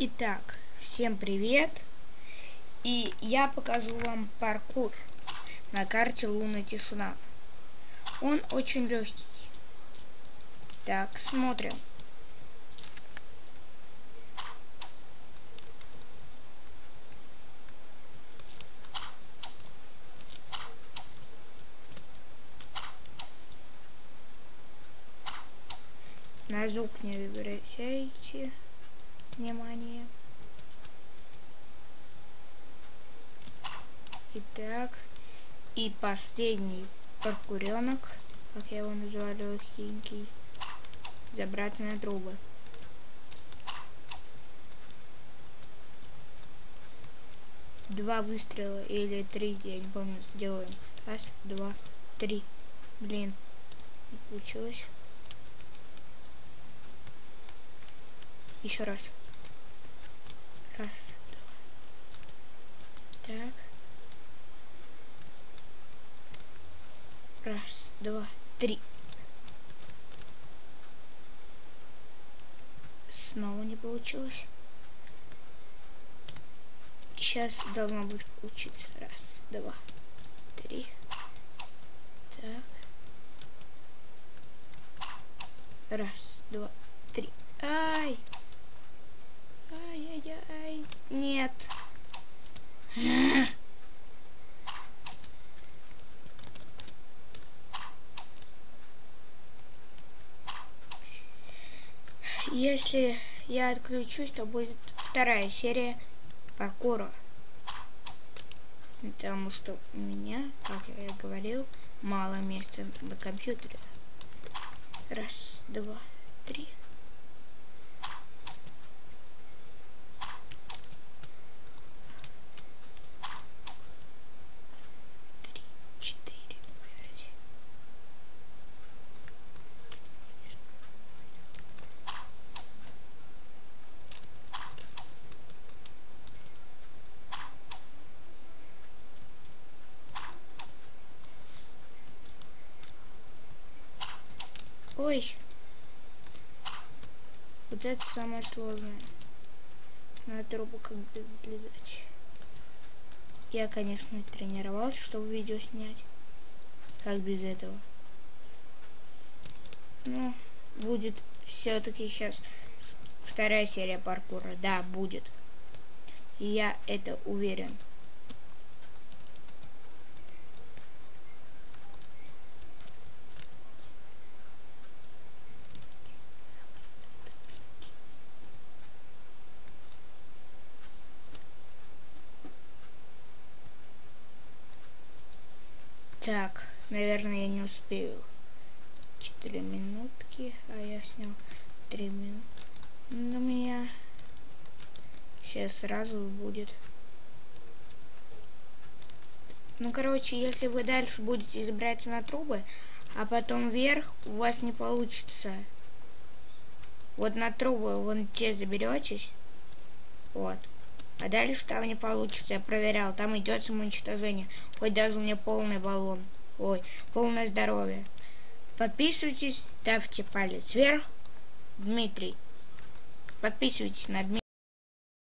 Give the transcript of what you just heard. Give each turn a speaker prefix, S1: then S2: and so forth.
S1: Итак, всем привет! И я покажу вам паркур на карте Лунная Тишина. Он очень легкий. Так, смотрим. На звук не обращайте внимание. Итак, и последний паркуренок, как я его называю, легенький, забрать на трубы. Два выстрела или три, я не помню, сделаем. Раз, два, три. Блин, не получилось. Еще раз. Раз, два. Так. Раз, два, три. Снова не получилось. Сейчас должно быть получиться. Раз, два, три. Так. Раз, два, три. Ай! Ай-яй-яй. Нет. Если я отключусь, то будет вторая серия паркура. Потому что у меня, как я и говорил, мало места на компьютере. Раз, два, три. Ой. Вот это самое сложное. На трубу как бы залезать. Я, конечно, тренировался, чтобы видео снять. Как без этого. Ну, будет все-таки сейчас вторая серия паркура. Да, будет. И я это уверен. Так, наверное, я не успею. Четыре минутки, а я снял три минуты. Ну, у меня сейчас сразу будет. Ну, короче, если вы дальше будете забираться на трубы, а потом вверх, у вас не получится. Вот на трубы вон те заберетесь. Вот. А дальше там не получится, я проверял. Там идет самоуничтожение. Хоть даже у меня полный баллон. Ой, полное здоровье. Подписывайтесь, ставьте палец вверх. Дмитрий. Подписывайтесь на Дмитрия.